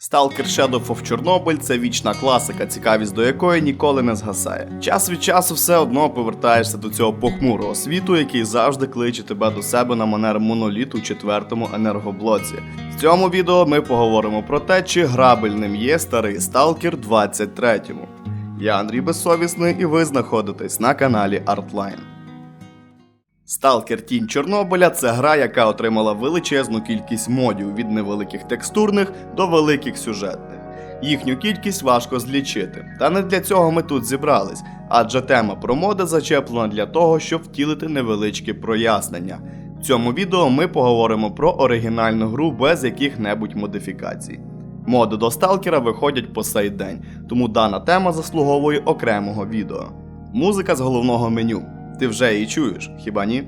Stalker Shadow of Chornobyl це вічна класика, цікавість до якої ніколи не згасає. Час від часу все одно повертаєшся до цього похмурого світу, який завжди кличе тебе до себе на манер моноліту у четвертому енергоблоці. В цьому відео ми поговоримо про те, чи грабельним є старий Stalker 23. Я Андрій Безсовісний, і ви знаходитесь на каналі Artline. Сталкер Тінь Чорнобиля це гра, яка отримала величезну кількість модів від невеликих текстурних до великих сюжетних. Їхню кількість важко злічити. Та не для цього ми тут зібрались, адже тема про моди зачеплена для того, щоб втілити невеличкі прояснення. В цьому відео ми поговоримо про оригінальну гру без яких-небудь модифікацій. Моди до сталкера виходять по сей день, тому дана тема заслуговує окремого відео. Музика з головного меню. Ти вже її чуєш, хіба ні?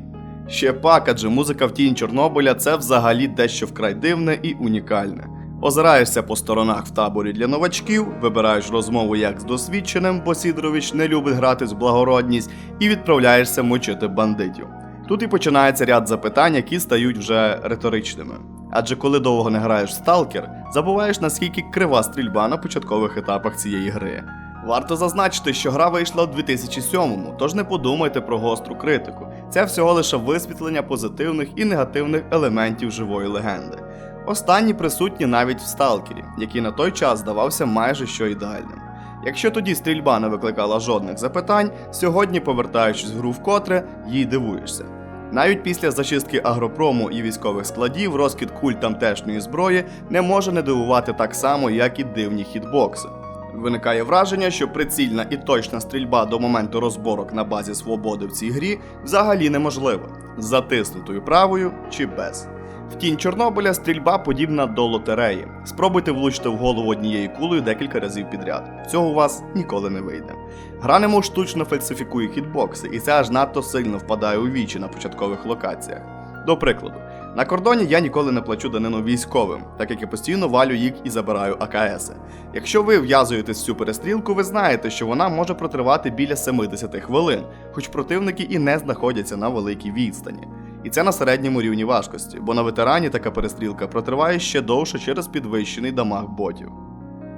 Ще пак, адже музика в тінь Чорнобиля це взагалі дещо вкрай дивне і унікальне. Озираєшся по сторонах в таборі для новачків, вибираєш розмову як з досвідченим, бо Сідорович не любить грати з благородність, і відправляєшся мочити бандитів. Тут і починається ряд запитань, які стають вже риторичними. Адже коли довго не граєш в сталкер, забуваєш наскільки крива стрільба на початкових етапах цієї гри. Варто зазначити, що гра вийшла у 2007-му, тож не подумайте про гостру критику. Це всього лише висвітлення позитивних і негативних елементів живої легенди. Останні присутні навіть в сталкері, який на той час здавався майже що ідеальним. Якщо тоді стрільба не викликала жодних запитань, сьогодні, повертаючись в гру вкотре, їй дивуєшся. Навіть після зачистки агропрому і військових складів розкид куль тамтешньої зброї не може не дивувати так само, як і дивні хітбокси. Виникає враження, що прицільна і точна стрільба до моменту розборок на базі свободи в цій грі взагалі неможлива, з затиснутою правою чи без. В тінь Чорнобиля стрільба подібна до лотереї. Спробуйте влучити в голову однією кулею декілька разів підряд. Цього у вас ніколи не вийде. Гра немов штучно фальсифікує хітбокси, і це аж надто сильно впадає у вічі на початкових локаціях. До прикладу, на кордоні я ніколи не плачу данину військовим, так як я постійно валю їх і забираю АКСи. Якщо ви в'язуєтесь в цю перестрілку, ви знаєте, що вона може протривати біля 70 хвилин, хоч противники і не знаходяться на великій відстані. І це на середньому рівні важкості, бо на ветерані така перестрілка протриває ще довше через підвищений дамаг ботів.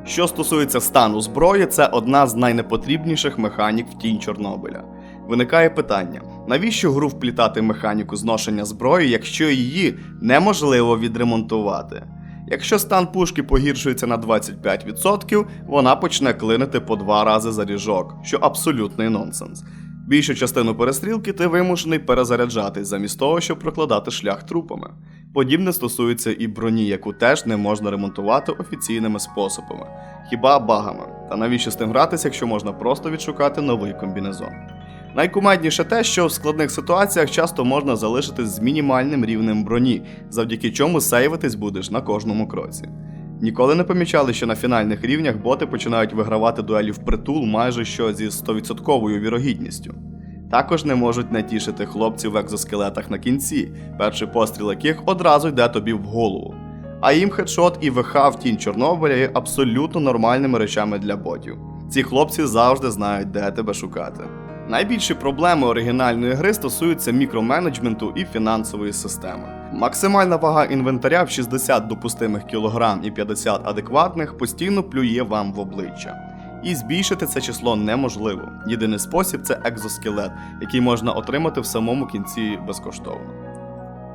Що стосується стану зброї, це одна з найнепотрібніших механік в тінь Чорнобиля. Виникає питання: навіщо гру вплітати механіку зношення зброї, якщо її неможливо відремонтувати? Якщо стан пушки погіршується на 25%, вона почне клинити по два рази за ріжок, що абсолютний нонсенс. Більшу частину перестрілки ти вимушений перезаряджатись замість того, щоб прокладати шлях трупами. Подібне стосується і броні, яку теж не можна ремонтувати офіційними способами, хіба багами. Та навіщо з тим гратися, якщо можна просто відшукати новий комбінезон? Найкумедніше те, що в складних ситуаціях часто можна залишитись з мінімальним рівнем броні, завдяки чому сейвитись будеш на кожному кроці. Ніколи не помічали, що на фінальних рівнях боти починають вигравати дуелі впритул майже що зі 100% вірогідністю. Також не можуть натішити хлопців в екзоскелетах на кінці, перший постріл яких одразу йде тобі в голову. А їм хедшот і ВХ в тінь Чорнобиля є абсолютно нормальними речами для ботів. Ці хлопці завжди знають, де тебе шукати. Найбільші проблеми оригінальної гри стосуються мікроменеджменту і фінансової системи. Максимальна вага інвентаря в 60 допустимих кілограм і 50 адекватних постійно плює вам в обличчя. І збільшити це число неможливо. Єдиний спосіб це екзоскелет, який можна отримати в самому кінці безкоштовно.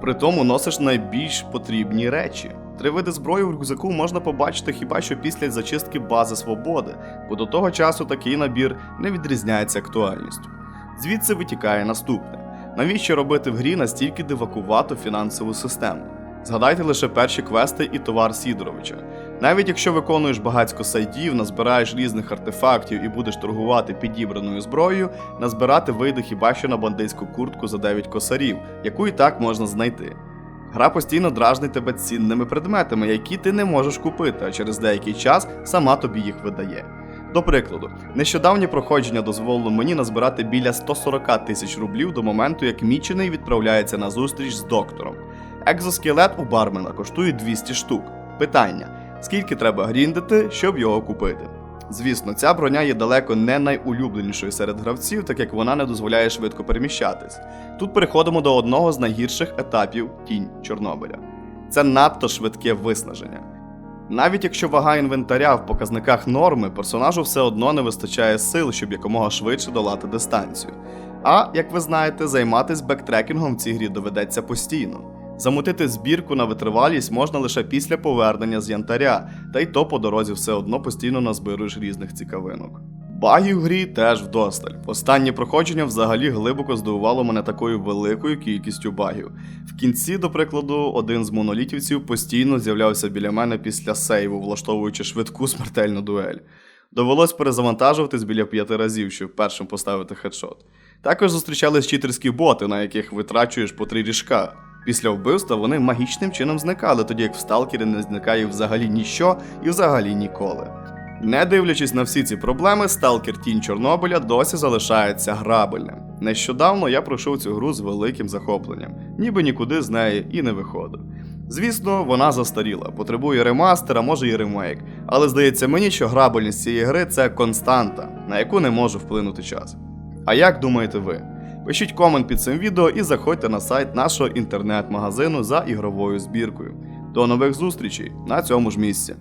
При тому носиш найбільш потрібні речі. Три види зброї в рюкзаку можна побачити хіба що після зачистки бази свободи, бо до того часу такий набір не відрізняється актуальністю. Звідси витікає наступне: навіщо робити в грі настільки дивакувату фінансову систему? Згадайте лише перші квести і товар Сідоровича. Навіть якщо виконуєш багацько сайтів, назбираєш різних артефактів і будеш торгувати підібраною зброєю, назбирати вийде хіба що на бандитську куртку за 9 косарів, яку і так можна знайти. Гра постійно дражнить тебе цінними предметами, які ти не можеш купити, а через деякий час сама тобі їх видає. До прикладу, нещодавнє проходження дозволило мені назбирати біля 140 тисяч рублів до моменту, як мічений відправляється на зустріч з доктором. Екзоскелет у бармена коштує 200 штук. Питання: скільки треба гріндити, щоб його купити? Звісно, ця броня є далеко не найулюбленішою серед гравців, так як вона не дозволяє швидко переміщатись. Тут переходимо до одного з найгірших етапів тінь Чорнобиля. Це надто швидке виснаження. Навіть якщо вага інвентаря в показниках норми, персонажу все одно не вистачає сил, щоб якомога швидше долати дистанцію. А, як ви знаєте, займатися бектрекінгом в цій грі доведеться постійно. Замутити збірку на витривалість можна лише після повернення з янтаря, та й то по дорозі все одно постійно назбируєш різних цікавинок. Багів в грі теж вдосталь. Останнє проходження взагалі глибоко здивувало мене такою великою кількістю багів. В кінці, до прикладу, один з монолітівців постійно з'являвся біля мене після сейву, влаштовуючи швидку смертельну дуель. Довелось перезавантажуватись біля п'яти разів, щоб першим поставити хедшот. Також зустрічались читерські боти, на яких витрачуєш по три ріжка. Після вбивства вони магічним чином зникали, тоді як в сталкері не зникає взагалі ніщо і взагалі ніколи. Не дивлячись на всі ці проблеми, сталкер Тінь Чорнобиля досі залишається грабельним. Нещодавно я пройшов цю гру з великим захопленням, ніби нікуди з неї і не виходив. Звісно, вона застаріла, потребує ремастер, а може і ремейк, але здається мені, що грабельність цієї гри це константа, на яку не може вплинути час. А як думаєте ви? Пишіть комент під цим відео і заходьте на сайт нашого інтернет-магазину за ігровою збіркою. До нових зустрічей на цьому ж місці.